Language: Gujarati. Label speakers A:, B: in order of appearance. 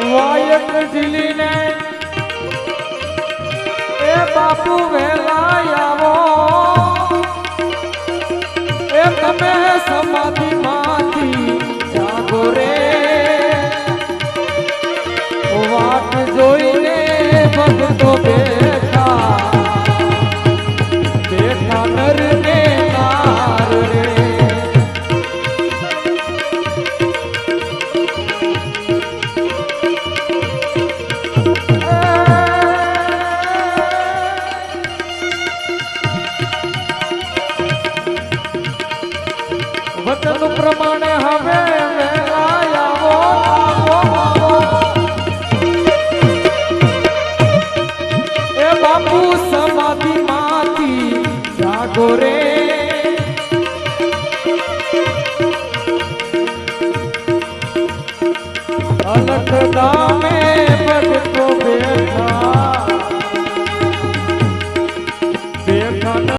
A: વાયક ઢીલીને એ બાપુ વેલા આવો. એ તમે સમાધિ માંથી જાગો રે. વાટ જોઈને ભગતો બેઠા બેઠા નર વચન પ્રમાણે હવે બાપુ સમાધિ